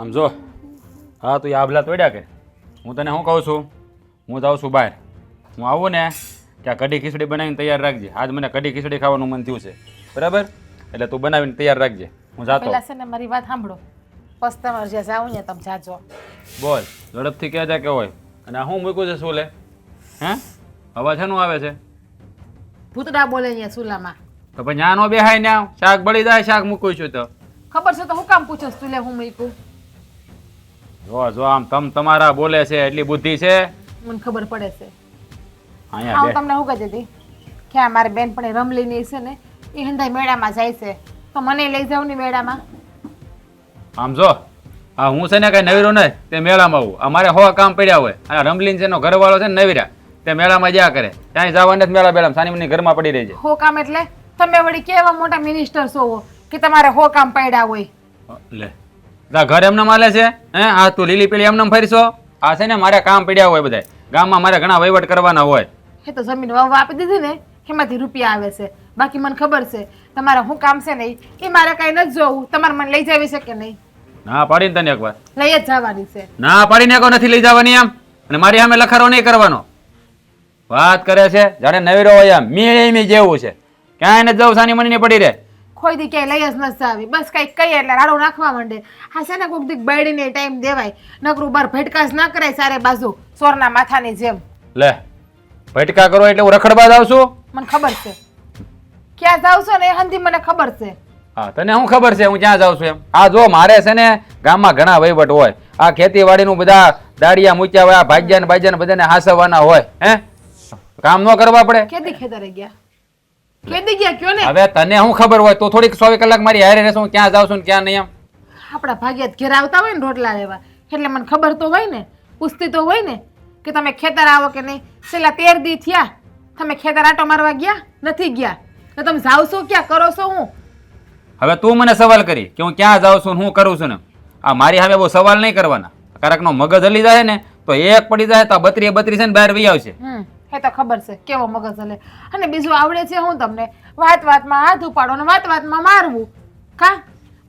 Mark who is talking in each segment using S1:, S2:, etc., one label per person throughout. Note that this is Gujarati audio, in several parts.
S1: આમ જો હા તું આભલા તોડ્યા કે? હું તને શું કહું છું? હું જાઉં છું બહાર. હું આવું ને ત્યાં કઢી ખીચડી બનાવીને તૈયાર રાખજે. આજ મને કઢી ખીચડી ખાવાનું મન થયું છે. બરાબર? એટલે તું બનાવીને તૈયાર રાખજે. હું જાતો
S2: પહેલા છે ને મારી વાત સાંભળો. પછી તમારે જ્યાં જાવ ને તમે જાજો.
S1: બોલ ઝડપથી કહેજા કે હોય અને આ મૂકું મૂક્યું છે શું લે હે? અવાજ શેનું આવે છે?
S2: ભૂતડા બોલે અહીંયા સુલામાં
S1: તો પછી ન્યા નો બેહાય ન્યા? શાક બળી જાય શાક મૂકું છું તો.
S2: ખબર છે તો હું કામ પૂછસ તું લે હું મૂક્યું?
S1: જો જો આમ તમ તમારા બોલે છે એટલી બુદ્ધિ છે?
S2: મને ખબર પડે છે. હા હું તમને શું કહેતી હતી? કે આ મારી બેન પણ રમલીની છે ને એ હંધાઈ મેળામાં જાય છે. તો મને લઈ જાવ ને મેળામાં.
S1: આમ જો હા હું છે ને કઈ નવીરો નહીં તે મેળામાં આવું. અમારે હો કામ પડ્યા હોય. આ રમલીન છે એનો ઘરવાળો છે ને નવીરા. તે મેળામાં જ્યાં કરે ત્યાં જવાને જ મેળા બેળા સાની મની ઘરમાં પડી રહી છે
S2: હો કામ એટલે? તમે વળી કેવા મોટા મિનિસ્ટર છો કે તમારે હો કામ પડ્યા હોય?
S1: લે. ઘર એમને માલે છે? હે? આ તું લીલી પીળી એમને ફરીશો? આ છે ને મારે કામ પડ્યા હોય બધા ગામમાં મારે ઘણા વહીવટ કરવાના હોય.
S2: એ તો જમીન વાવવા આપી દીધી ને એમાંથી રૂપિયા આવે છે. બાકી મને ખબર છે તમારે શું કામ છે નહીં એ મારે કાંઈ નથી જોવું. તમારે મને લઈ જવી છે કે નહીં?
S1: ના પાડીને તને એકવાર.
S2: લઈ જ જવાની છે.
S1: ના પાડીને એકવાર નથી લઈ જવાની એમ. અને મારી સામે લખારો નહીં કરવાનો. વાત કરે છે જાણે નવીરો હોય એમ મી મી જેવું છે. ક્યાંય નથી જવું સાની મની પડી રહે.
S2: કોઈ દી ક્યાંય લઈ જ નથી આવી બસ કંઈક કહીએ એટલે રાડો નાખવા માંડે. હા છે ને કોઈક દીક બળીને ટાઈમ દેવાય. નકરું બાર ભટકાશ ના કરાય સારે બાજુ સોરના માથાની જેમ.
S1: લે ભટકા કરો એટલે હું રખડવા જાઉં છું?
S2: મને ખબર છે. ક્યાં જાવ છો ને એ હંધી મને ખબર છે.
S1: હા તને શું ખબર છે? હું ક્યાં જાઉં છું એમ? આ જો મારે છે ને ગામમાં ઘણા વહીવટ હોય. આ ખેતીવાડીનું બધા દાડિયા મૂક્યા હોય આ ભાગ્યા ને ભાગ્યા ને બધાને હાસવાના હોય હે? કામ ન કરવા પડે.
S2: ખેતી ખેતરે ગયા? કેદી ગયા કયો ને?
S1: હવે તને શું ખબર હોય? તો થોડીક ચોવીસ કલાક મારી હારે રહેશો હું ક્યાં જાઉં છું ને ક્યાં નહીં એમ.
S2: આપણા ભાગ્યા ઘેર આવતા હોય ને રોટલા લેવા. એટલે મને ખબર તો હોય ને પૂછતી તો હોય ને કે તમે ખેતર આવો કે નહીં. છેલ્લા તેર દી થયા તમે ખેતર આટો મારવા ગયા? નથી ગયા. તો તમે જાવ છો ક્યાં? કરો છો હું?
S1: હવે તું મને સવાલ કરી કે હું ક્યાં જાઉં છું ને શું કરું છું ને. આ મારી હવે બહુ સવાલ નહીં કરવાના. કારકનો મગજ હલી જાય ને તો એક પડી જાય તો બત્રીએ બત્રી છે ને બહાર વહી આવશે.
S2: હમ. એ તો ખબર છે કેવો મગજ હલે. અને બીજું આવડે છે હું તમને? વાત વાતમાં હાથ ઉપાડો અને વાત વાતમાં મારવું. કા?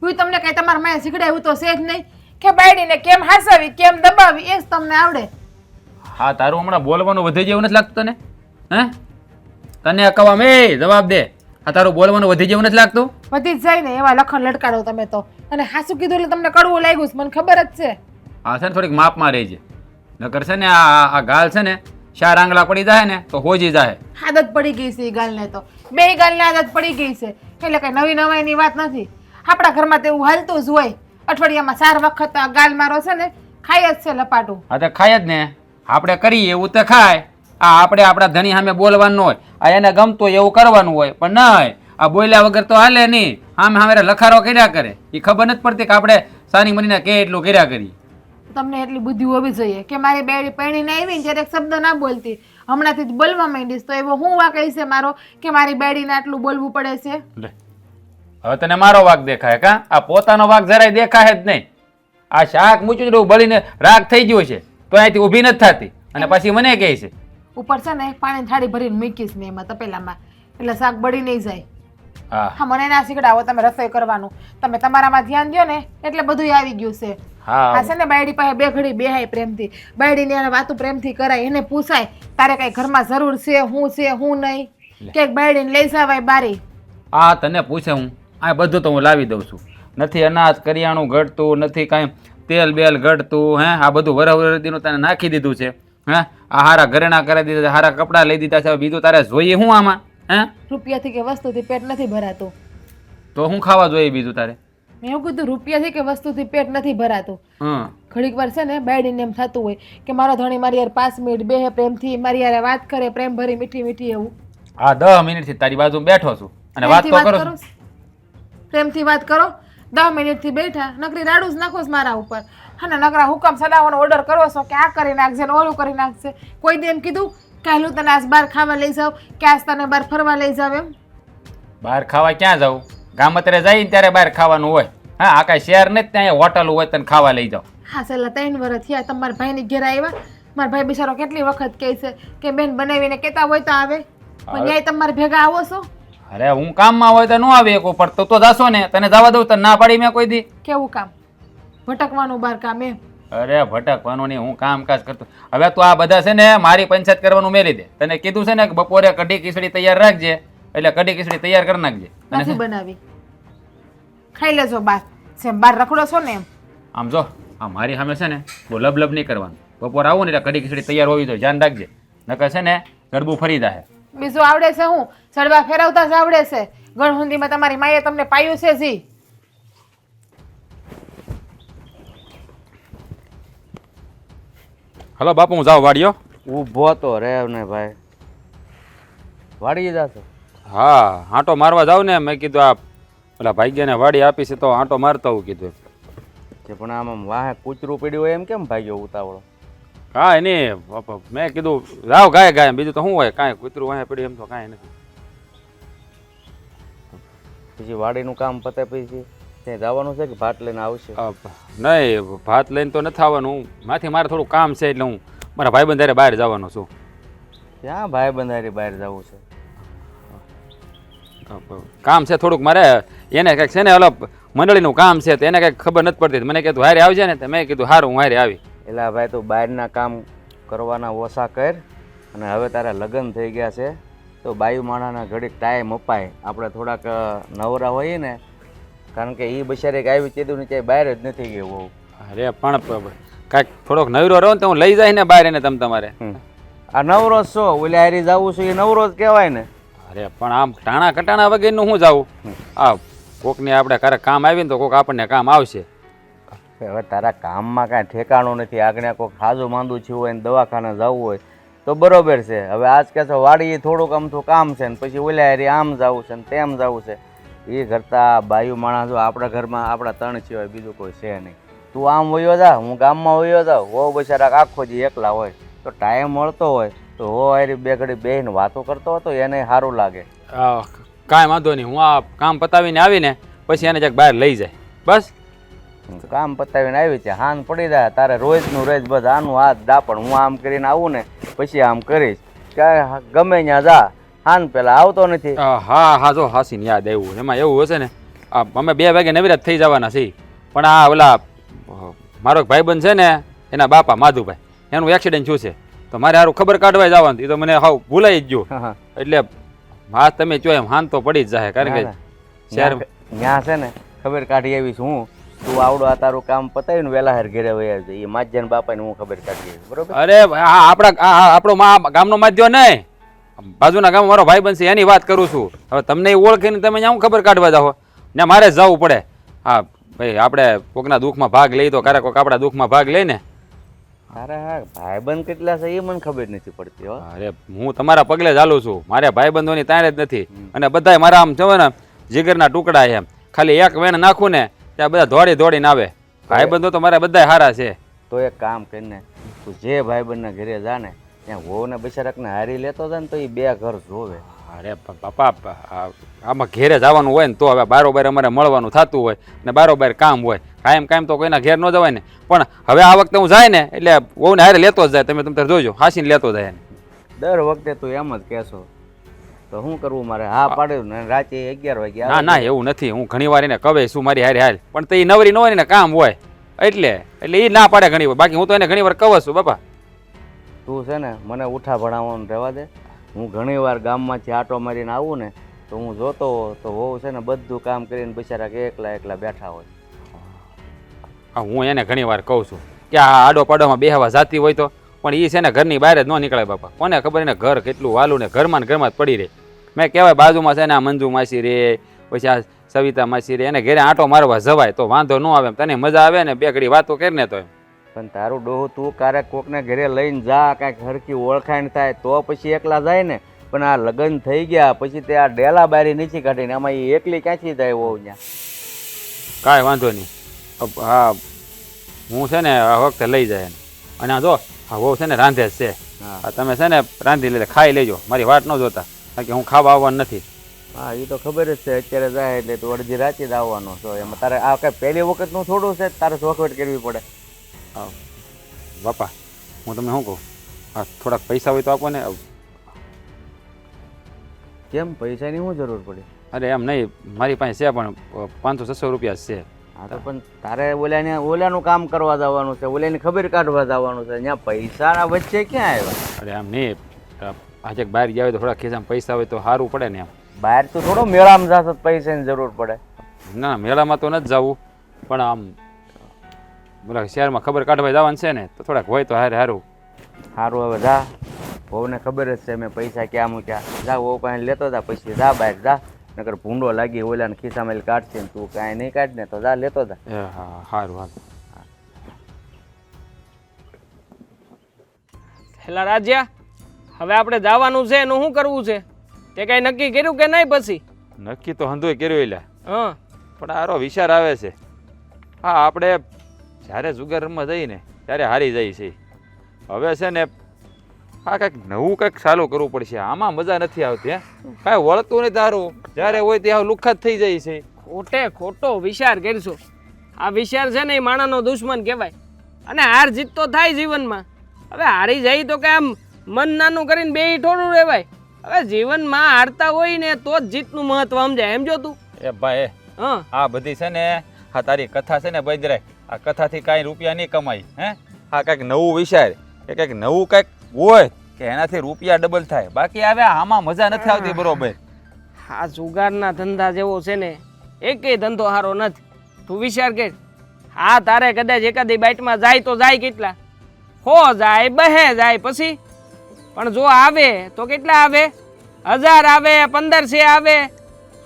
S2: હું તમને કઈ તમારા માએ શીખડાયું તો છે જ નહીં. કે બાયડીને કેમ હસાવી કેમ દબાવી એ જ તમને આવડે.
S1: હા તારું હમણાં બોલવાનું વધી જેવું નથી લાગતું તને? હે? તને અકવામ મે જવાબ દે. આ તારું બોલવાનું વધી જેવું નથી લાગતું?
S2: વધી જ જાય ને એવા લખણ લટકાડો તમે તો. અને હાસું કીધું એટલે તમને કડવું લાગ્યું છે મને ખબર જ છે.
S1: હા છે ને થોડીક માપમાં રહેજે નકર છે ને આ- આ ગાલ છે ને ચાર આંગળા પડી જાય ને તો હોજી જાય.
S2: આદત પડી ગઈ છે એ ગાલને તો. બે ગાલને આદત પડી ગઈ છે. એટલે કઈ નવી નવાઈની વાત નથી. આપણા ઘરમાં તો એવું હાલતું જ હોય. અઠવાડિયામાં ચાર વખત આ ગાલ મારો છે ને ખાય જ છે લપાટું.
S1: હા તો ખાય જ ને. આપણે કરીએ એવું તો ખાય. આ આપણે આપણા ધણી સામે બોલવાનું હોય. આ એને ગમતું હોય એવું કરવાનું હોય. પણ નહીં. આ બોલ્યા વગર તો હાલે નહીં. આમ હવે લખારો કર્યા કરે. એ ખબર નથી પડતી કે આપણે સાની મનીને કે એટલું કર્યા કરીએ.
S2: તમને એટલી બુદ્ધિ હોવી જોઈએ. કે મારી બેડી પરણીને આવી ને એક શબ્દ ના બોલતી. હમણાંથી જ બોલવા માંડીશ તો એવો હું વાક છે મારો કે મારી બેડીને આટલું બોલવું પડે છે?
S1: લે. હવે તને મારો વાઘ દેખાય કા? આ પોતાનો વાઘ જરાય દેખાય જ નહીં. આ શાક મૂચું બળીને રાગ થઈ ગયો છે. તો અહીંથી ઊભી નથી થતી. અને પછી મને કહે છે.
S2: ઉપર છે ને પાણી થાળી ભરીને મૂકીશ મેં એમાં તપેલામાં. એટલે શાક બળી નહીં જાય.
S1: હા.
S2: મને ના શીખડાવો તમે રસોઈ કરવાનું. તમે તમારામાં ધ્યાન દો ને એટલે બધું આવી ગયું છે.
S1: હા.
S2: છે ને બાયડી પાસે બે ઘડી બેહાય પ્રેમથી. બાયડીને એને વાતું પ્રેમથી કરાય એને પૂછાય તારે કઈ ઘરમાં જરૂર છે હું છે હું નહીં? કે બાયડીને લઈ જવાય બારી.
S1: આ તને પૂછે હું આ બધું તો હું લાવી દઉં છું. નથી અનાજ કરિયાણું ઘટતું નથી કાંઈ તેલ બેલ ઘટતું હે? આ બધું વરવરદીનું તને નાખી દીધું છે હે? આ હારા ઘરેણા કરાવી દીધા છે હારા કપડાં લઈ દીધા છે બીજું તારે જોઈએ હું આમાં હે?
S2: રૂપિયાથી કે વસ્તુથી પેટ નથી ભરાતું.
S1: તો હું ખાવા જોઈએ બીજું તારે?
S2: મેં એવું કીધું રૂપિયાથી કે વસ્તુથી પેટ નથી ભરાતું. ઘડીક વાર છે ને બેડીને એમ થતું હોય કે મારો ધણી મારી યાર પાંચ મિનિટ બે પ્રેમથી મારી યાર વાત કરે પ્રેમ ભરી મીઠી મીઠી એવું.
S1: હા દસ મિનિટથી તારી બાજુ બેઠો છું. અને વાત તો કરો.
S2: પ્રેમથી વાત કરો? દસ મિનિટથી બેઠા નકરી રાડું જ નાખો મારા ઉપર. અને નકરા હુકમ સડાવવાનો ઓર્ડર કરો છો કે આ કરી નાખશે ને ઓલું કરી નાખશે કોઈ દે એમ કીધું કાલું તને આજ બહાર ખાવા લઈ જાવ કે આજ તને બહાર ફરવા લઈ જાવ એમ?
S1: બહાર ખાવા ક્યાં જાવ ગામતરે જાય ને ત્યારે બહાર ખાવાનું હોય. હા આ કાંઈ શહેર નથી ત્યાં હોટલ હોય તને ખાવા લઈ જાઓ.
S2: હા છેલ્લા ત્રણ વર્ષ થયા તમારા ભાઈની ઘેર આવ્યા. મારા ભાઈ બિચારો કેટલી વખત કહે છે કે બેન બનાવીને કહેતા હોય તો આવે. પણ ન્યાય તમારે ભેગા આવો છો?
S1: અરે હું કામમાં હોય તો ન આવે એક ઉપર. તો તો જાશો ને તને જવા દઉં તને ના પાડી મેં કોઈ દી.
S2: કેવું કામ? ભટકવાનું બાર કામ એમ?
S1: અરે ભટકવાનું નહીં હું કામકાજ કરતો. હવે તું આ બધા છે ને મારી પંચાયત કરવાનું મેલી દે. તને કીધું છે ને કે બપોરે કઢી ખીચડી તૈયાર રાખજે એટલે કઢી ખીચડી તૈયાર કરી નાખજે.
S2: નથી બનાવી. ખાઈ લેજો બાર. જેમ બાર રખડો છો ને. એમ
S1: આમ જો આ મારી સામે છે ને બહુ લબ લબ નહીં કરવાનું. બપોર આવું ને એટલે કઢી ખીચડી તૈયાર હોવી જોઈએ ધ્યાન રાખજે. નકર છે ને ગરબું ફરી જાય
S2: બીજું આવડે છે હું? સડવા ફેરવતા જ આવડે છે. ગણહુંદીમાં તમારી માએ તમને પાયું છે જી.
S1: હલો બાપુ હું જાઉં વાડીયો
S3: ઊભો તો રહેવ ને ભાઈ. વાડી જાતો
S1: હા આંટો મારવા જાવ ને મેં કીધું આ પેલા ભાગ્યને વાડી આપી છે તો આંટો મારતા હું કીધું
S3: કે પણ આમ વાહે કૂતરું પડ્યું હોય એમ કેમ ભાગ્યો ઉતાવળો?
S1: હા નહીં બાપા, મેં કીધું જાવ ગાય ગાય. બીજું તો શું હોય? કાંઈ કૂતરું વાહે પડ્યું એમ તો કાંઈ નથી.
S3: પછી વાડીનું કામ પતે પછી ત્યાં જવાનું છે કે ભાત લઈને આવશે?
S1: નહીં ભાત લઈને તો નથી આવવાનું. માથી મારે થોડું કામ છે એટલે હું મારા ભાઈ બંધારે બહાર જવાનો છું.
S3: ક્યાં ભાઈ બંધારે બહાર જવું છે?
S1: કામ છે થોડુંક મારે એને કંઈક છે ને ઓલો મંડળીનું કામ છે તો એને કંઈક ખબર નથી પડતી. મને કીધું હારે આવજે ને. તો મેં કીધું હારું હું હારે આવી.
S3: એટલે ભાઈ તું બહારના કામ કરવાના ઓછા કર અને હવે તારા લગ્ન થઈ ગયા છે. તો બાયુ માણાના ઘડીક ટાઈમ અપાય. આપણે થોડાક નવરા હોઈએ ને કારણ કે એ બિચારી આવી કીધું ને ક્યાંય બહાર જ નથી ગયું બહુ.
S1: અરે પણ કાંઈક થોડોક નવરો રહો ને તો હું લઈ જાય ને બહાર એને તમ તમારે.
S3: આ નવરો છો ઓલે હારી જવું છું એ નવરો જ કહેવાય ને.
S1: અરે પણ આમ ટાણા કટાણા વગેરેનું હું જાઉં? આ કોકને આપણે ક્યારેક કામ આવી ને તો કોક આપણને કામ આવશે.
S3: હવે તારા કામમાં કાંઈ ઠેકાણું નથી. આગળ કોઈ ખાજું માંદું થયું હોય ને દવાખાને જવું હોય તો બરોબર છે. હવે આજ કે છે વાડી થોડુંક અમથું કામ છે ને પછી ઓલા હારી આમ જવું છે ને તેમ જવું છે. એ કરતાં બાયુ માણસો આપણા ઘરમાં આપણા ત્રણ સિવાય બીજું કોઈ છે નહીં. તું આમ વયો જા હું ગામમાં વયો જા હો બિચારા આખો જે એકલા હોય. તો ટાઈમ મળતો હોય તો હો હારી બે ઘડી બેહીને વાતો કરતો હતો એને સારું લાગે.
S1: કાંઈ વાંધો નહીં હું આ કામ પતાવીને આવીને પછી એને ક્યાંક બહાર લઈ જાય. બસ.
S3: કામ પતાવીને આવી છે હાન પડી જાય તારે રોજનું રોજ બસ આનું હાથ દાપણ હું આમ કરીને આવું ને પછી આમ કરીશ. કે ગમે ત્યાં જા હાન પેલા આવતો નથી.
S1: હા હા જો હાસીને યાદ આવ્યું એમાં એવું હશે ને આ અમે બે વાગે નવીરાત થઈ જવાના છીએ પણ આ ઓલા મારો ભાઈબંધ છે ને એના બાપા માધુભાઈ એનું એક્સિડન્ટ થયું છે. તો મારે સારું ખબર કાઢવા જવાનું એ તો મને હાવ ભૂલાઈ જ ગયું. એટલે હા તમે જો એમ હાન તો પડી જ જાય કારણ કે
S3: ના,
S1: શહેર
S3: ત્યાં છે ને ખબર કાઢી આવીશ હું. તું આવડો આ તારું કામ પતાવીને વેલા હાર ઘેરે વયા આવજે. એ માજન બાપાને હું ખબર કાઢી આવી બરોબર?
S1: અરે આ આપણા આપણો મા ગામનો માધ્યો નહીં. બાજુના ગામ મારો ભાઈ બનશે એની વાત કરું છું. હવે તમને એ ઓળખીને તમે હું ખબર કાઢવા જાઓ ને મારે જવું પડે. હા ભાઈ આપણે કોકના દુઃખમાં ભાગ લઈ તો ક્યારેક કોક આપણા દુઃખમાં ભાગ લઈને
S3: અરે હા ભાઈબંધ કેટલા છે એ મને ખબર નથી પડતી હો.
S1: અરે હું તમારા પગલે ચાલું છું. મારે ભાઈબંધોની તારે જ નથી. અને બધાય મારા આમ છે ને જીગરના ટુકડા એમ. ખાલી એક વેણ નાખું ને ત્યાં બધા દોડી દોડીને આવે. ભાઈબંધો તો મારા બધા સારા છે.
S3: તો એક કામ કરીને તું જે ભાઈબંધના ઘરે જા ને ત્યાં વહુને બિચારકને હારી લેતો જાય ને તો એ બે ઘર જોવે.
S1: અરે બાપા આમાં ઘેરે જવાનું હોય ને તો હવે બારોબાર અમારે મળવાનું થતું હોય ને બારોબાર કામ હોય. કાયમ કાયમ તો કોઈના ઘેર ન જવાય ને. પણ હવે આ વખતે હું જાય ને એટલે વહુને હારે લેતો જ જાય. તમે તમે જોજો હાસીને લેતો જાય ને
S3: દર વખતે તું એમ જ કહેશો. તો શું કરવું મારે? હા પાડ્યું ને રાતે અગિયાર વાગે
S1: ના ના એવું નથી. હું ઘણી વાર એને કવે શું મારી હારે હાલ? પણ તે નવરી ન હોય ને કામ હોય. એટલે એટલે એ ના પાડે ઘણી વાર. બાકી હું તો એને ઘણી વાર કહું છું બાપા.
S3: તું છે ને મને ઉઠા ભણાવવાનું રહેવા દે. હું ઘણી વાર ગામમાંથી આટો મારીને આવું ને તો હું જોતો તો વહુ છે ને બધું કામ કરીને બિચારા કે એકલા એકલા બેઠા હોય.
S1: હા, હું એને ઘણી વાર કહું છું કે આ આડો પાડોમાં બેહવા જાતી હોય તો પણ એ છે ને ઘરની બહાર જ ન નીકળે બાપા. કોને ખબર એને ઘર કેટલું વાલું ને ઘરમાં ને ઘરમાં જ પડી રહે. મેં કહેવાય બાજુમાં છે ને આ મંજુ માસી રે પછી આ સવિતા માસી રે એને ઘરે આંટો મારવા જવાય તો વાંધો ન આવે તને મજા આવે ને બે ઘડી વાતો કરીને તો એમ
S3: પણ તારું ડોહું તું ક્યારેક કોકને ઘરે લઈને જા કાંઈક હરખી ઓળખાણ થાય તો પછી એકલા જાય ને. પણ આ લગ્ન થઈ ગયા પછી તે આ ડેલા બારી નીચી કાઢીને આમાં એ એકલી ક્યાંથી જાય હોવ ત્યાં?
S1: કાંઈ વાંધો નહીં. હા હું છે ને આ વખતે લઈ જાય અને આ જો હા બહુ છે ને રાંધે જ છે.
S3: હા.
S1: તમે છે ને રાંધી લેજો ખાઈ લેજો. મારી વાટ ન જોતા. કારણ કે હું ખાવા આવવાનું નથી.
S3: હા એ તો ખબર જ છે અત્યારે જાય એટલે તું અડધી રાતે જ આવવાનો છો. એમાં તારે આ કઈ પહેલી વખતનું થોડું છે? તારે ચોખવટ કરવી પડે.
S1: બાપા હું તમને શું કહું? હા થોડાક પૈસા હોય તો આપો ને.
S3: કેમ? પૈસાની શું જરૂર પડી?
S1: અરે એમ નહીં મારી પાસે છે પણ પાંચસો છસો રૂપિયા છે.
S3: હા તો પણ તારે ઓલાને ઓલાનું કામ કરવા જવાનું છે ઓલાની ખબર કાઢવા જવાનું છે. ત્યાં પૈસાના વચ્ચે ક્યાં આવ્યા?
S1: અરે આમ નહીં આજે બહાર ગયા હોય તો થોડા ખિસ્સામાં પૈસા હોય તો સારું પડે ને એમ.
S3: બહાર તો થોડો મેળામાં જશે પૈસાની જરૂર પડે.
S1: ના મેળામાં તો નથી જવું પણ આમ બોલા શહેરમાં ખબર કાઢવા જવાનું છે ને તો થોડાક હોય તો હારે સારું
S3: સારું હવે જા. વહુને ખબર જ છે મેં પૈસા ક્યાં મૂક્યા. જા વહુ પાસે લેતો જા પછી જા બહાર જા. નકર ભૂંડો લાગી ઓલાને ખિસ્સામાં કાઢશે ને તું કાંઈ નહીં કાઢ ને તો જા લેતો જા.
S1: હા સારું હાલ
S4: હેલા રાજ્યા હવે આપણે જવાનું છે એનું શું કરવું છે? તે કઈ નક્કી કર્યું કે નહીં પછી?
S1: નક્કી તો હંધુએ કર્યું એટલે
S4: હા.
S1: પણ આરો વિચાર આવે છે. હા આપણે જ્યારે જુગાર રમવા જઈને ત્યારે હારી જાય છે. હવે છે ને આ કંઈક નવું કંઈક ચાલુ કરવું પડશે. આમાં મજા નથી આવતી હે. કાંઈ વળતું નહીં તારું. જ્યારે હોય ત્યાં લુખ્ખા જ થઈ જાય છે.
S4: ખોટે ખોટો વિચાર કરશો. આ વિચાર છે ને એ માણાનો દુશ્મન કહેવાય. અને હાર જીત તો થાય જીવનમાં. હવે હારી જાય તો કે આમ મન નાનું કરીને બે ઠોડું રહેવાય. હવે જીવનમાં હારતા હોય ને તો જ જીતનું મહત્વ સમજાય. એમ જો તું?
S1: એ ભાઈ
S4: હા.
S1: આ બધી છે ને આ તારી કથા છે ને બજરાય આ કથાથી કાંઈ રૂપિયા નહીં કમાય હે? આ કંઈક નવું વિચાર કે કંઈક નવું કંઈક હોય કે એનાથી રૂપિયા ડબલ થાય. બાકી હવે આમાં મજા નથી આવતી બરોબર.
S4: આ જુગારના ધંધા જેવો છે ને એકેય ધંધો સારો નથી. તું વિચાર કે હા તારે કદાચ એકાદી બાઇટમાં જાય તો જાય કેટલા? હો જાય બહે જાય પછી? પણ જો આવે તો કેટલા આવે? હજાર આવે પંદરસે આવે?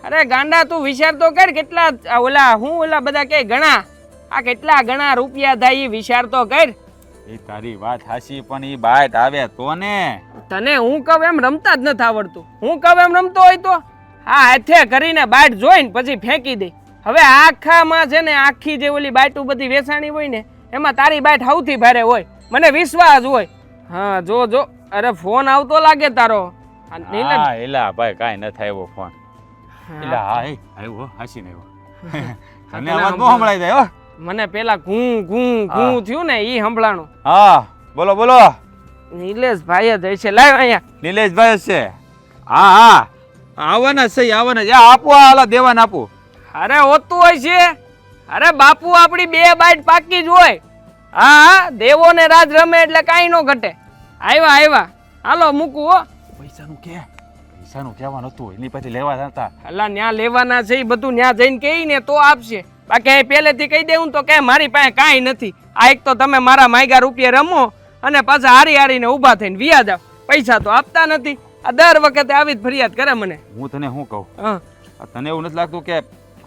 S4: અરે ગાંડા તું વિચાર તો કર કેટલા આ ઓલા હું ઓલા બધા કે ઘણા? આ કેટલા ઘણા રૂપિયા થાય એ વિચાર તો કર.
S1: એ તારી વાત હાસી પણ એ બાટ આવે તો ને.
S4: તને હું કહું એમ રમતા જ નથી આવડતું. હું કહું એમ રમતો હોય તો. આ હાથે કરીને બાટ જોઈને પછી ફેંકી દે. હવે આખામાં છે ને આખી જે ઓલી બાટું બધી વેચાણી હોય ને એમાં તારી બાટ સૌથી ભારે હોય. મને વિશ્વાસ હોય. હા જો જો. અરે ફોન આવતો લાગે તારો.
S1: હા એલા ભાઈ કાંઈ ન થાય એવો ફોન એલા હા આવ્યો હાસી ને આવ્યો. તને અવાજ નો સંભળાય જાય હો.
S4: મને પેલા ઘૂં ઘૂં ઘૂં થયું ને ઈ સંભળાણું.
S1: હા બોલો બોલો.
S4: નિલેશ ભાઈ જ હશે લાવ અહીંયા.
S1: નિલેશભાઈ જ છે. હા હા. આવવાના છે આવવાના જ. આ આપો આ આલા દેવાને આપો.
S4: અરે હોતું હોય છે. અરે બાપુ આપણી બે બાઈટ પાકી જ હોય. હા હા દેવો ને રાજ રમે એટલે કાંઈ ન ઘટે. આવ્યા આવ્યા હાલો મૂકું હો.
S1: પૈસાનું કે? પૈસાનું કહેવાનું હતું એની પાછી લેવા જતા.
S4: અલા ન્યા લેવાના છે એ બધું ન્યા જઈને કહી ને તો આપશે. બાકી પહેલેથી કહી દેવું તો કે મારી પાસે કાંઈ નથી. આ એક તો તમે મારા માયગા રૂપિયા રમો અને પાછા હારી હારીને ઊભા થઈને વિયા જાવ પૈસા તો આપતા નથી. આ દર વખતે આવી જ ફરિયાદ કરે મને.
S1: હું તને શું કહું?
S4: હા.
S1: તને એવું નથી લાગતું કે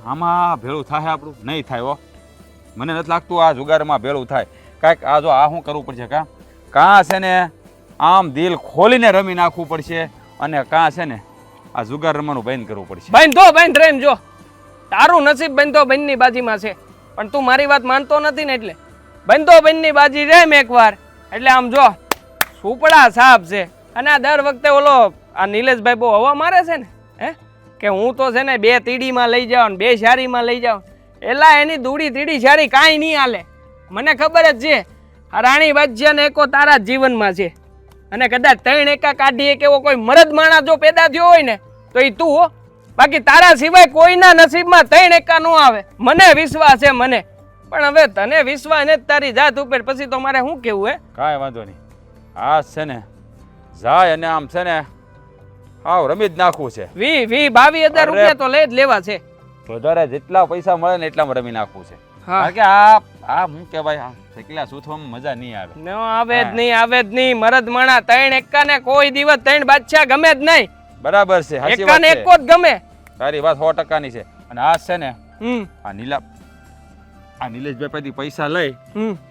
S1: આમાં ભેળું થાય આપણું? નહીં થાય હો. મને નથી લાગતું આ જુગારમાં ભેળું થાય. કાંઈક આ જો આ શું કરવું પડશે કાં? કાં છે ને આમ દિલ ખોલીને રમી નાખવું પડશે અને કાં છે ને આ જુગાર રમવાનું બંધ કરવું પડશે.
S4: બંધો બંધ રેમ જો. તારું નસીબ બંધો બહેનની બાજીમાં છે. પણ તું મારી વાત માનતો નથી ને એટલે. બંધો બહેનની બાજી રેમ એકવાર. એટલે આમ જો, સુપડા સાપ છે. અને આ દર વખતે ઓલો આ નિલેશભાઈ બહુ હવા મારે છે ને, હે? કે હું તો છે ને બે તીડીમાં લઈ જાઉં બે શારીમાં લઈ જાઉં. એલા એની દૂડી તીડી શારી કાંઈ નહીં હાલે. મને ખબર જ છે, આ રાણી વાજ્ય એકો તારા જીવનમાં છે. અને કદાચ ત્રણ એકા કાઢીએ એક એવો કોઈ મરદ માણસ જો પેદા થયો હોય ને, તો એ તું હો. બાકી તારા સિવાય કોઈના નસીબમાં ત્રણ એકા નો આવે. મને વિશ્વાસ છે મને. પણ હવે તને વિશ્વાસ ને તારી જાત ઉપર. પછી તો મારે શું કેવું હે?
S1: કાંઈ વાંધો નહીં. આ છે ને જાય અને આમ છે ને આવ રમી જ નાખવું છે.
S4: વી વી બાવી હજાર રૂપિયા તો લે જ લેવા છે.
S1: વધારે જેટલા પૈસા મળે ને એટલામાં રમી નાખવું છે. કારણ કે આ આ હું કહેવાય આ શેકલા સૂથવામાં મજા નહીં આવે.
S4: ન આવે જ નહીં આવે જ નહીં. મરદ માણા ત્રણ એકા ને કોઈ દિવસ ત્રણ બાદશાહ ગમે જ નહીં.
S1: બરાબર છે એકાને
S4: એકો જ ગમે.
S1: તારી વાત સો ટકાની છે. અને આ છે ને આ નીલા આ નિલેશભાઈ પાસેથી પૈસા લઈ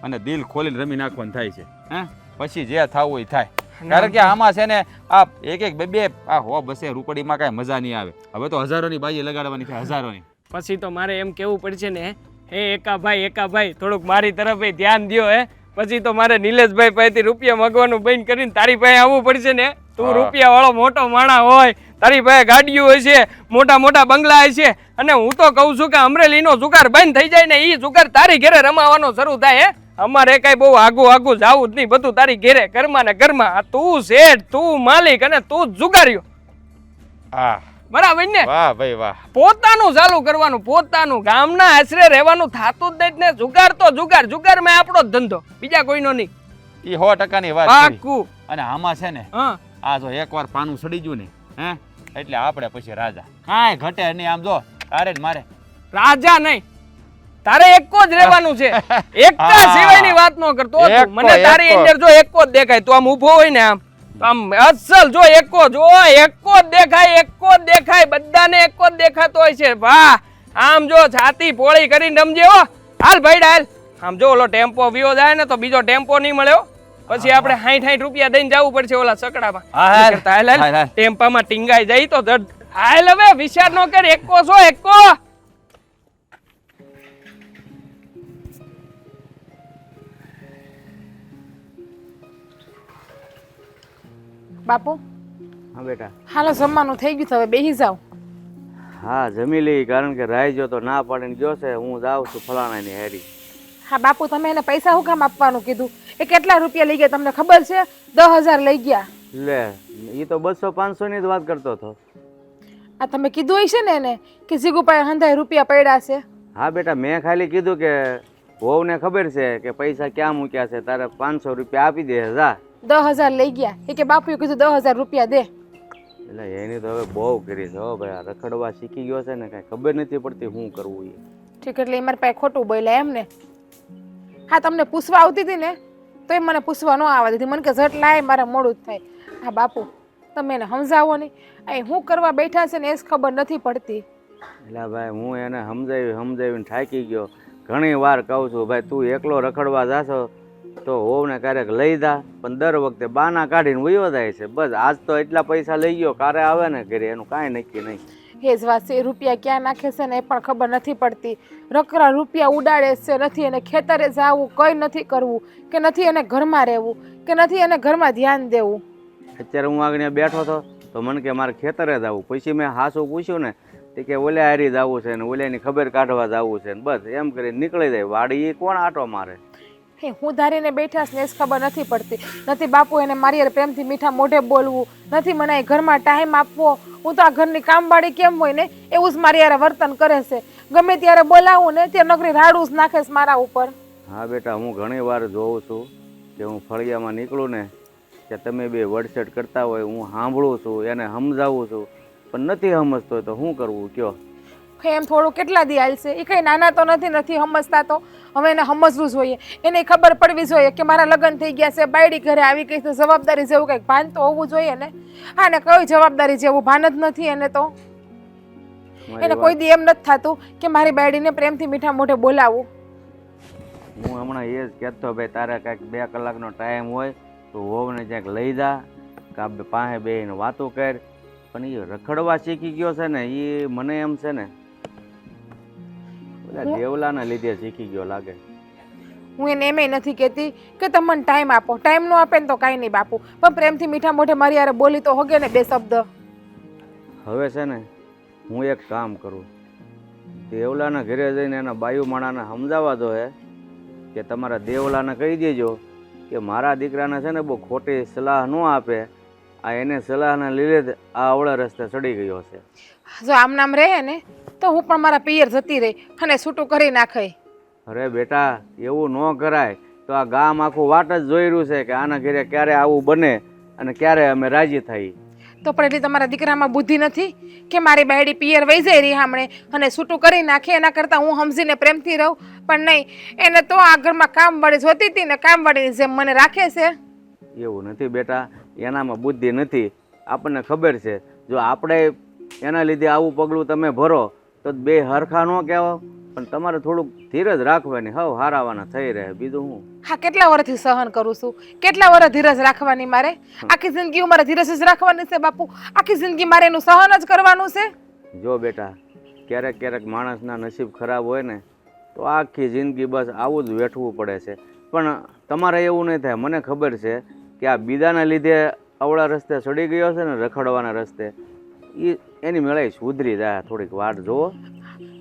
S1: અને દિલ ખોલીને રમી નાખવાનું થાય છે. હે? પછી જે થવું હોય થાય. કારણ કે આમાં છે ને આ એક એક બે બે આ હો બસે રૂપડીમાં કાંઈ મજા નહીં આવે. હવે તો હજારોની બાજી લગાડવાની છે હજારોની.
S4: પછી તો મારે એમ કેવું પડશે ને હે એકા ભાઈ એકા ભાઈ થોડુંક મારી તરફ ધ્યાન દ્યો હે. પછી તો મારે નિલેશભાઈ પાસેથી રૂપિયા મગવાનું બંધ કરીને તારી પાસે આવવું પડશે ને. તું રૂપિયા વાળો મોટો માણા હોય તારી પાસે ગાડીઓ હશે મોટા મોટા બંગલા હશે અને હું તો કહું છું કે અમરેલીનો જુગાર બંધ થઈ જાય ને એ જુગાર તારી ઘરે રમાવાનો શરૂ થાય હે? અમારે કઈ બહુ આગું આગું જાવું જ નહીં બધું તારી ઘેરે ઘરમાં ને ઘરમાં. તું શેઠ તું માલિક અને તું જ જુગાર્યો
S1: હા.
S4: બરાબર ને?
S1: વાહ ભાઈ વાહ.
S4: પોતાનું ચાલુ કરવાનું પોતાનું ગામના આશરે રહેવાનું થાતું જ નહીં ને જુગાર તો જુગાર જુગારમાં આપણો ધંધો બીજા કોઈનો નહીં.
S1: ઈ સો ટકાની વાત
S4: પાકું.
S1: અને આમાં છે ને
S4: હા.
S1: આ જો એકવાર પાનું સડી ગયું ને હે? એટલે આપણે પછી રાજા. કાંઈ ઘટે નહીં આમ જો તારે જ મારે.
S4: રાજા નહીં. તારે એકો જ રહેવાનું છે. એકતા સિવાયની વાત ન કરતો. તું. મને તારી અંદર જો એકો જ દેખાય. તો આમ ઊભો હોય ને આમ આમ અસલ જો એકો જો એકો જ દેખાય એકો જ દેખાય. બધાને એકો જ દેખાતો હોય છે. વાહ. આમ જો છાતી પોળી કરીને રમજે હો. હાલ ભાઈ હાલ. આમ જો ઓલો ટેમ્પો વિયો જાય ને તો બીજો ટેમ્પો નહીં મળ્યો પછી આપણે હાઈઠ હાઈઠ રૂપિયા દઈને જવું પડશે ઓલા સકડામાં. ટેમ્પામાં ટીંગાઈ જાય તો જડ. હાલ હવે વિચાર નો કર એકો છો એકો
S2: બાપુ?
S3: હા બેટા.
S2: હાલો જમવાનું થઈ ગયું છે હવે બેસી જાવ
S3: હા જમી લઈ કારણ કે રાહ જો તો ના પાડીને ગયો છે હું જાઉં છું ફલાણાની હેરી.
S2: હા બાપુ તમે એને પૈસા હું કામ આપવાનું કીધું? એ કેટલા રૂપિયા લઈ ગયા તમને ખબર છે? દસ હજાર લઈ ગયા.
S3: લે એ તો બસો પાંચસો ની જ વાત કરતો હતો.
S2: આ તમે કીધું હશે ને એને કે જીગુભાઈ હંધાય રૂપિયા પડ્યા છે?
S3: હા બેટા મેં ખાલી કીધું કે વહુને ખબર છે કે પૈસા ક્યાં મૂક્યા છે તારે પાંચસો રૂપિયા આપી દે જા.
S2: દસ હજાર લઈ ગયા. એ કે બાપુએ કીધું દસ હજાર રૂપિયા દે.
S3: એટલે એની તો હવે બહુ કરી છે હો ભાઈ. આ રખડવા શીખી ગયો છે ને કાંઈ ખબર નથી પડતી શું કરવું એ.
S2: ઠીક એટલે મારી પાસે ખોટું બોલ્યા એમ ને. હા તમને પૂછવા આવતી હતી ને તો એ મને પૂછવા ન આવવા દીધી મને કે ઝટ લાય, મારે મોડું જ થાય. હા, બાપુ, તમે એને સમજાવો નહીં. અહીં શું કરવા બેઠા છે ને એ જ ખબર નથી પડતી.
S3: એટલે ભાઈ, હું એને સમજાવી, સમજાવીને થાકી ગયો. ઘણી વાર કહું છું, ભાઈ, તું એકલો રખડવા જાશો તો હોવને ક્યારેક લઈ દા પણ દર વખતે બાના કાઢીને વયો જાય છે. બસ, આજ તો એટલા પૈસા લઈ ગયો, કારે આવે ને ઘરે, એનું કાંઈ નક્કી નહીં.
S2: એ રૂપિયા ક્યાં નાખે છે ને એ પણ ખબર નથી પડતી. રકરા રૂપિયા ઉડાડે છે નથી એને ખેતરે જવું, કંઈ નથી કરવું, કે નથી એને ઘરમાં રહેવું, કે નથી એને ઘરમાં ધ્યાન દેવું.
S3: અત્યારે હું આગળ બેઠો હતો, તો મને કે મારે ખેતરે જવું. પછી મેં હાસું પૂછ્યું ને, તે કે ઓલે હારી જવું છે ને, ઓલેની ખબર કાઢવા જવું છે ને, બસ એમ કરીને નીકળી જાય. વાડી એ કોણ આટો મારે?
S2: હે, હું ધારીને બેઠા ને ખબર નથી પડતી. નથી, બાપુ એને મારી હારે પ્રેમથી મીઠા મોઢે બોલવું. નથી, મને એ ઘરમાં ટાઈમ આપવો. હું તો આ ઘરની કામવાળી કેમ હોય ને? એવું જ મારી હારે વર્તન કરે છે. ગમે ત્યારે બોલાવું ને ત્યારે નકરી રાડું જ નાખે છે મારા ઉપર.
S3: હા, બેટા, હું ઘણી વાર જોઉં છું કે હું ફળિયામાં નીકળું ને કે તમે બે વડસેટ કરતા હોય, હું સાંભળું છું, એને સમજાવું છું, પણ નથી સમજતો તો શું કરવું? કયો?
S2: એમ થોડું કેટલા દી હાલશે? એ કંઈ નાના તો નથી નથી સમજતા તો. હવે એને સમજવું જોઈએ. એને ખબર પડવી જોઈએ કે મારા લગ્ન થઈ ગયા છે બાયડી ઘરે આવી ગઈ તો જવાબદારી જેવું કંઈક ભાન તો હોવું જોઈએ ને? હા ને કઈ જવાબદારી જેવું ભાન જ નથી એને તો. એને કોઈ દી એમ નથી થતું કે મારી બાયડીને પ્રેમથી મીઠા મોઢે બોલાવું.
S3: હું હમણાં એ જ કહેતો ભાઈ તારે કાંઈક બે કલાકનો ટાઈમ હોય તો હોવને ક્યાંક લઈ જા કાં પાસે બેહીને વાતો કર. પણ એ રખડવા શીખી ગયો છે ને એ મને એમ છે ને દેવલાના લીધે શીખી ગયો લાગે.
S2: હું એને એમેય નથી કહેતી કે તમે મને ટાઈમ આપો. ટાઈમ નો આપે ને તો કાંઈ નહીં બાપુ. પણ પ્રેમથી મીઠા મોઢે મારી યારે બોલી તો હોગે ને બે શબ્દ.
S3: હવે છે ને હું એક કામ કરું. દેવલાના ઘરે જઈને એના બાયુ માણાને સમજાવવા દો હે કે તમારા દેવલાને કહી દેજો કે મારા દીકરાને છે ને બહુ ખોટી સલાહ ન આપે. આ એને સલાહના લીધે જ આ અવળા રસ્તે ચડી ગયો છે.
S2: જો આમ નામ રહે ને તો હું પણ મારા પિયર જતી રહી અને છૂટું કરી નાખે.
S3: અરે બેટા એવું ન કરાય. તો આ ગામ આખું વાટ જ જોઈ રહ્યું છે કે આના ઘરે ક્યારે આવું બને અને ક્યારે અમે રાજી થઈ
S2: તો પણ એટલી તમારા દીકરામાં બુદ્ધિ નથી કે મારી બાયડી પિયર વહી જાય રહી હમણે અને છૂટું કરી નાખે એના કરતાં હું સમજીને પ્રેમથી રહું. પણ નહીં એને તો આ ઘરમાં કામવાળી જોતી હતી ને કામવાળીની જેમ મને રાખે છે.
S3: એવું નથી બેટા એનામાં બુદ્ધિ નથી. આપણને ખબર છે જો આપણે એના લીધે આવું પગલું તમે ભરો તો બે હરખા ન કહેવો પણ તમારે થોડુંક ધીરજ રાખવાની હવ હારાવાના થઈ રહે. બીજું હું?
S2: હા કેટલા વર્ષથી સહન કરું છું? કેટલા વર્ષ ધીરજ રાખવાની મારે? આખી જિંદગી હું મારે ધીરજ જ રાખવાની છે બાપુ? આખી જિંદગી મારે એનું સહન જ કરવાનું છે?
S3: જો બેટા ક્યારેક ક્યારેક માણસના નસીબ ખરાબ હોય ને તો આખી જિંદગી બસ આવું જ વેઠવું પડે છે. પણ તમારે એવું નહીં થાય. મને ખબર છે કે આ બીદાના લીધે અવળા રસ્તે ચડી ગયો છે ને રખડવાના રસ્તે એ એની મેળાઈ સુધરી જાય. થોડીક વાટ જુઓ.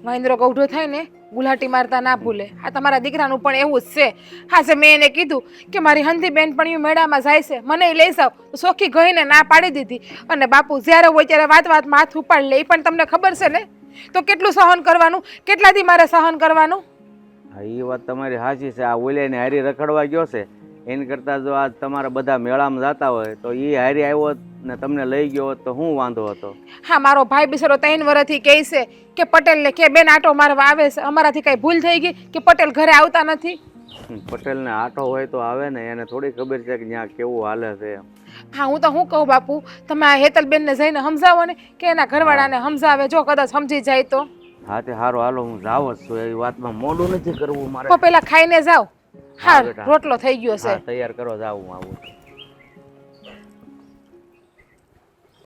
S2: મહેન્દ્ર કૌઢો થાય ને ગુલાટી મારતા ના ભૂલે. આ તમારા દીકરાનું પણ એવું જ છે. હા છે મેં એને કીધું કે મારી હંધી બેનપણીઓ મેળામાં જાય છે મને લઈ જાવ તો સોખી ગઈને ના પાડી દીધી. અને બાપુ જ્યારે હોય ત્યારે વાત વાતમાં હાથ ઉપાડી લે. એ પણ તમને ખબર છે ને? તો કેટલું સહન કરવાનું? કેટલાથી મારે સહન કરવાનું?
S3: હા એ વાત તમારી સાચી છે. આ ઓલિયાને હારી રખડવા ગયો છે. એની કરતાં જો આ તમારા બધા મેળામાં જતા હોય તો એ હારી આવ્યો ને તમને લઈ ગયો હોત તો શું વાંધો હતો?
S2: હા મારો ભાઈ બિચારો ત્રણ વર્ષથી કહે છે કે પટેલને કે બેન આટો મારવા આવે છે. અમારાથી કઈ ભૂલ થઈ ગઈ કે પટેલ ઘરે આવતા નથી?
S3: પટેલને આટો હોય તો આવે ને એને થોડી ખબર છે કે ત્યાં કેવું હાલે છે.
S2: હા હું તો હું કહું બાપુ તમે આ હેતલબેનને જઈને સમજાવો ને કે એના ઘરવાળાને સમજાવે જો કદાચ સમજી જાય તો.
S3: હા તે સારું હાલો હું જાવ જ છું. એ વાતમાં મોડું નથી કરવું મારે.
S2: તો પેલા ખાઈને જાઓ. હા. રોટલો થઈ ગયો છે
S3: તૈયાર કરો જાવું આવું.